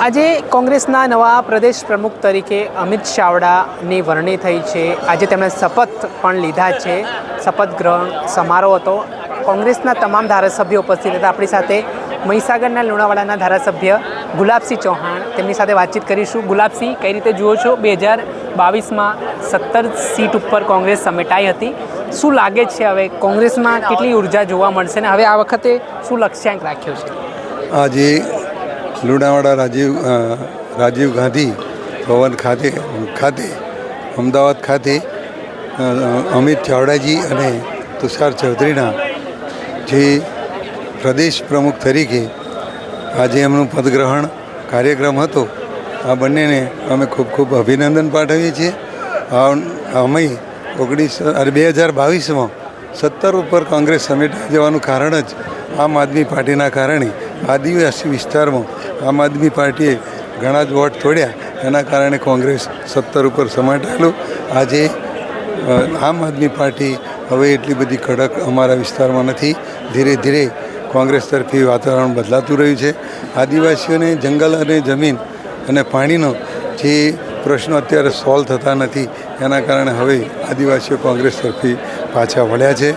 આજે કોંગ્રેસના નવા પ્રદેશ પ્રમુખ તરીકે અમિત ચાવડાની વરણી થઈ છે. આજે તેમણે શપથ પણ લીધા છે. શપથ ગ્રહણ સમારોહ હતો. કોંગ્રેસના તમામ ધારાસભ્યો ઉપસ્થિત હતા. આપણી સાથે મહીસાગરના લુણાવાડાના ધારાસભ્ય ગુલાબસિંહ ચૌહાણ. તેમની સાથે વાતચીત કરીશું. ગુલાબસિંહ, કઈ રીતે જુઓ છો? બે હજાર બાવીસમાં સત્તર સીટ ઉપર કોંગ્રેસ સમેટાઈ હતી. શું લાગે છે હવે કોંગ્રેસમાં કેટલી ઊર્જા જોવા મળશે ને હવે આ વખતે શું લક્ષ્યાંક રાખ્યો છે? આજે લુણાવાડા રાજીવ રાજીવ ગાંધી ભવન ખાતે ખાતે, અમદાવાદ ખાતે અમિત ચાવડાજી અને તુષાર ચૌધરીના જે પ્રદેશ પ્રમુખ તરીકે આજે એમનું પદગ્રહણ કાર્યક્રમ હતો, આ બંનેને અમે ખૂબ ખૂબ અભિનંદન પાઠવીએ છીએ. અમે ઓગણીસ, અરે બે હજાર બાવીસમાં સત્તર ઉપર કોંગ્રેસ સમેટાઈ જવાનું કારણ જ આમ આદમી પાર્ટીના કારણે આદિવાસી વિસ્તારમાં આમ આદમી પાર્ટીએ ઘણા જ વોટ તોડ્યા. એના કારણે કોંગ્રેસ સત્તર ઉપર સમેટાયેલું આજે આમ આદમી પાર્ટી હવે એટલી બધી કડક અમારા વિસ્તારમાં નથી. ધીરે ધીરે કોંગ્રેસ તરફી વાતાવરણ બદલાતું રહ્યું છે. આદિવાસીઓને જંગલ અને જમીન અને પાણીનો જે પ્રશ્નો અત્યારે સોલ્વ થતા નથી, એના કારણે હવે આદિવાસીઓ કોંગ્રેસ તરફી પાછા વળ્યા છે.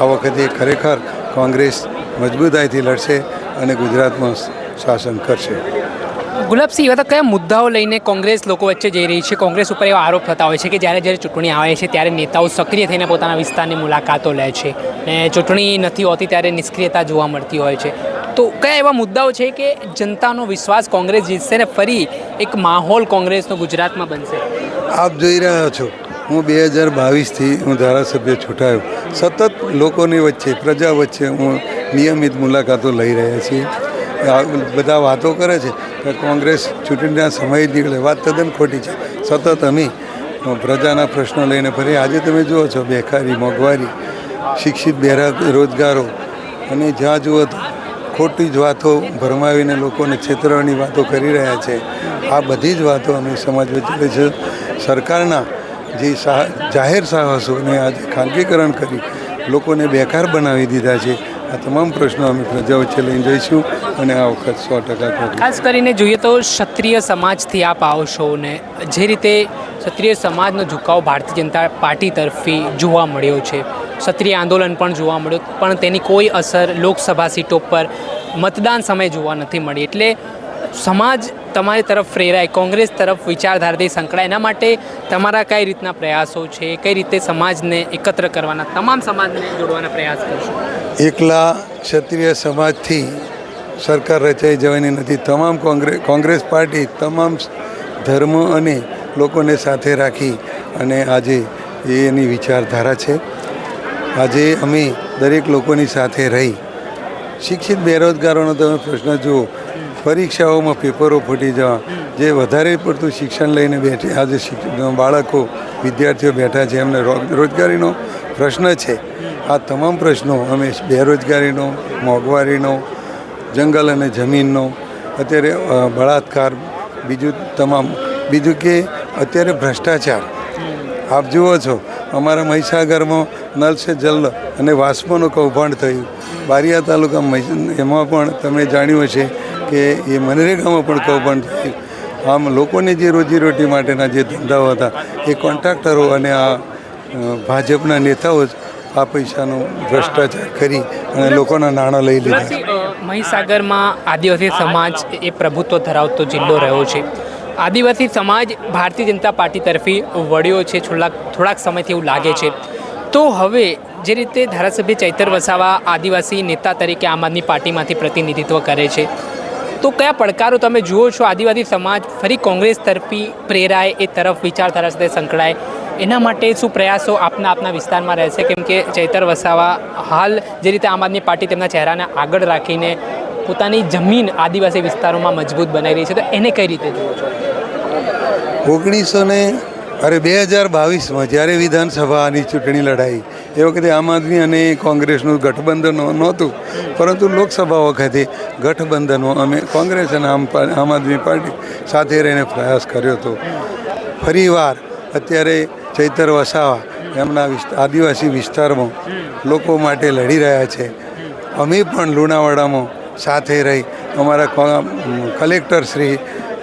આ વખતે ખરેખર કોંગ્રેસ મજબૂતાઈથી લડશે અને ગુજરાતમાં શાસન કરશે. ગુલાબસિંહ એવા તો કયા મુદ્દાઓ લઈને કોંગ્રેસ લોકો વચ્ચે જઈ રહી છે? કોંગ્રેસ ઉપર એવા આરોપ થતા હોય છે કે જ્યારે જ્યારે ચૂંટણી આવે છે ત્યારે નેતાઓ સક્રિય થઈને પોતાના વિસ્તારની મુલાકાતો લે છે ને ચૂંટણી નથી હોતી ત્યારે નિષ્ક્રિયતા જોવા મળતી હોય છે. તો કયા એવા મુદ્દાઓ છે કે જનતાનો વિશ્વાસ કોંગ્રેસ જીતશે ને ફરી એક માહોલ કોંગ્રેસનો ગુજરાતમાં બનશે? આપ જોઈ રહ્યા છો. હું બે હજાર બાવીસથી હું ધારાસભ્ય છૂટાયો. સતત લોકોની વચ્ચે પ્રજા વચ્ચે હું નિયમિત મુલાકાતો લઈ રહ્યા છીએ. બધા વાતો કરે છે કે કોંગ્રેસ ચૂંટણીના સમય નીકળે. વાત તદ્દન ખોટી છે. સતત અમે પ્રજાના પ્રશ્નો લઈને ફરી આજે તમે જુઓ છો બેકારી મોંઘવારી, શિક્ષિત, બેરા, રોજગારો. અને જ્યાં જુઓ તો ખોટી જ વાતો ભરમાવીને લોકોને છેતરવાની વાતો કરી રહ્યા છે. આ બધી જ વાતો અમે સમાજ વચ્ચે છે સરકારના જે સાહ જાહેર સાહસોને આજે ખાનગીકરણ કરી, લોકોને બેકાર બનાવી દીધા છે. આ તમામ પ્રશ્નો અમે પ્રજા વચ્ચે લઈને જઈશું અને આ વખત સો ટકા ખાસ કરીને જોઈએ તો ક્ષત્રિય સમાજથી આપ આવશો ને જે રીતે ક્ષત્રિય સમાજનો ઝુકાવ ભારતીય જનતા પાર્ટી તરફી જોવા મળ્યો છે. ક્ષત્રિય આંદોલન પણ જોવા મળ્યું, પણ તેની કોઈ અસર લોકસભા સીટો પર મતદાન સમયે જોવા નથી મળી. એટલે સમાજ તમારી તરફ પ્રેરાય, કોંગ્રેસ તરફ વિચારધારાથી સંકળાય, એના માટે તમારા કઈ રીતના પ્રયાસો છે? કઈ રીતે સમાજને એકત્ર કરવાના, તમામ સમાજને જોડવાના પ્રયાસ કરશો? એકલા ક્ષત્રિય સમાજથી સરકાર રચાઈ જવાની નથી. તમામ કોંગ્રેસ કોંગ્રેસ પાર્ટી તમામ ધર્મ અને લોકોને સાથે રાખી અને આજે એની વિચારધારા છે. આજે અમે દરેક લોકોની સાથે રહી. શિક્ષિત બેરોજગારોનો તમે પ્રશ્ન જુઓ પરીક્ષાઓમાં પેપરો ફૂટી જવા. જે વધારે પડતું શિક્ષણ લઈને બેઠે, આજે બાળકો, વિદ્યાર્થીઓ બેઠા છે, એમને રોજગારીનો પ્રશ્ન છે. આ તમામ પ્રશ્નો અમે બેરોજગારીનો, મોંઘવારીનો, જંગલ અને જમીનનો, અત્યારે બળાત્કાર, બીજું તમામ, બીજું કે અત્યારે ભ્રષ્ટાચાર. આપ જુઓ છો, અમારા મહીસાગરમાં નલ છે જલ અને વાસ્મોનું કૌભાંડ થયું. બારિયા તાલુકા એમાં પણ તમે જાણ્યું હશે કે એ મનરેગામાં પણ કૌભાંડ આમ લોકોને જે રોજીરોટી માટેના જે ધંધાઓ હતા, એ કોન્ટ્રાક્ટરો અને આ ભાજપના નેતાઓ જ આ પૈસાનો ભ્રષ્ટાચાર કરી અને લોકોના નાણાં લઈ લીધા. મહીસાગરમાં આદિવાસી સમાજ એ પ્રભુત્વ ધરાવતો જિલ્લો રહ્યો છે. આદિવાસી સમાજ ભારતીય જનતા પાર્ટી તરફી વળ્યો છે, થોડાક થોડાક સમયથી એવું લાગે છે. તો હવે જે રીતે ધારાસભ્ય ચૈતર વસાવા આદિવાસી નેતા તરીકે આમ આદમી પાર્ટીમાંથી પ્રતિનિધિત્વ કરે છે તો કયા પડકારો તમે જુઓ છો? આદિવાસી સમાજ ફરી કોંગ્રેસ તરફી પ્રેરાય એ તરફ વિચારધારા સાથે સંકળાય. એના માટે શું પ્રયાસો આપના આપના વિસ્તારમાં રહેશે? કેમ કે ચૈતર વસાવા હાલ જે રીતે આમ આદમી પાર્ટી તેમના ચહેરાને આગળ રાખીને પોતાની જમીન આદિવાસી વિસ્તારોમાં મજબૂત બનાવી રહી છે. તો એને કઈ રીતે જુઓ છો? ઓગણીસો ને અરે, બે હજાર બાવીસમાં જ્યારે વિધાનસભાની ચૂંટણી લડાઈ, એ વખતે આમ આદમી અને કોંગ્રેસનું ગઠબંધન નહોતું, પરંતુ લોકસભા વખતે ગઠબંધનો અમે કોંગ્રેસ અને આમ આમ આદમી પાર્ટી સાથે રહીને પ્રયાસ કર્યો હતો. ફરીવાર અત્યારે ચૈતર વસાવા એમના આદિવાસી વિસ્તારમાં લોકો માટે લડી રહ્યા છે. અમે પણ લુણાવાડામાં સાથે રહી અમારા કલેક્ટર શ્રી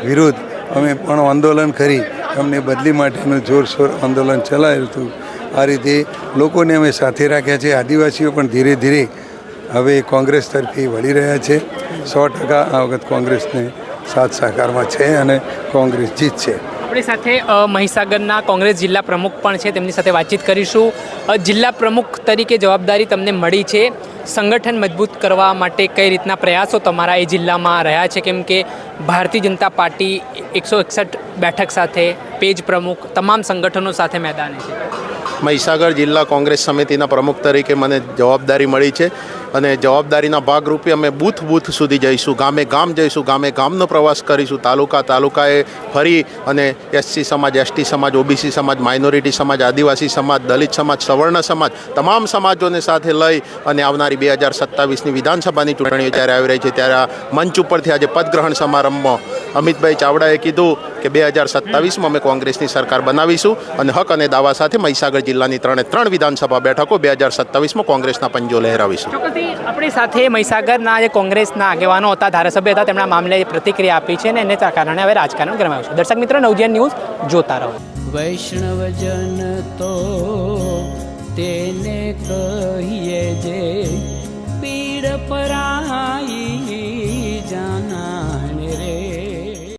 વિરુદ્ધ અમે પણ આંદોલન કરી અમને બદલી માટેનું જોરશોર આંદોલન ચલાવેલું હતું. આ રીતે લોકોને અમે સાથે રાખ્યા છે. આદિવાસીઓ પણ ધીરે ધીરે હવે કોંગ્રેસ તરફી વળી રહ્યા છે. સો ટકા આ વખત કોંગ્રેસને સાથ સહકારમાં છે અને કોંગ્રેસ જીતશે આપણી સાથે મહીસાગરના કોંગ્રેસ જિલ્લા પ્રમુખ પણ છે. તેમની સાથે વાતચીત કરીશું. જિલ્લા પ્રમુખ તરીકે જવાબદારી તમને મળી છે. સંગઠન મજબૂત કરવા માટે કઈ રીતના પ્રયાસો તમારા એ જિલ્લામાં રહ્યા છે? કેમ કે ભારતીય જનતા પાર્ટી એકસો એકસઠ બેઠક સાથે પેજ પ્રમુખ, તમામ સંગઠનો સાથે મેદાને છે. મહીસાગર જિલ્લા કોંગ્રેસ સમિતિના પ્રમુખ તરીકે મને જવાબદારી મળી છે. અને જવાબદારીના ભાગરૂપે અમે બૂથ બૂથ સુધી જઈશું, ગામે ગામ જઈશું, ગામે ગામનો પ્રવાસ કરીશું. તાલુકા તાલુકાએ ફરી અને એસસી સમાજ, એસટી સમાજ, ઓબીસી સમાજ, માઇનોરિટી સમાજ, આદિવાસી સમાજ, દલિત સમાજ, સવર્ણ સમાજ તમામ સમાજોને સાથે લઈ અને આવનારી બે હજાર સત્તાવીસની વિધાનસભાની ચૂંટણીઓ જ્યારે આવી રહી છે ત્યારે આ મંચ ઉપરથી આજે પદગ્રહણ સમારંભમાં અમિતભાઈ ચાવડાએ કીધું કે બે હજાર સત્તાવીસમાં અમે કોંગ્રેસની સરકાર બનાવીશું અને હક અને દાવા સાથે મહીસાગર જિલ્લાની ત્રણે ત્રણ વિધાનસભા બેઠકો બે હજાર સત્તાવીસમાં કોંગ્રેસના પંજો લહેરાવીશું. આપણી સાથે મહીસાગરના જે કોંગ્રેસના આગેવાનો હતા, ધારાસભ્ય હતા તેમના મામલે પ્રતિક્રિયા આપી છે અને એને કારણે હવે રાજકારણ ગરમાયું છે. દર્શક મિત્રો, નવજીવન ન્યૂઝ જોતા રહો. વૈષ્ણવજન તો તેને કહીએ જે પીડ પરાઈ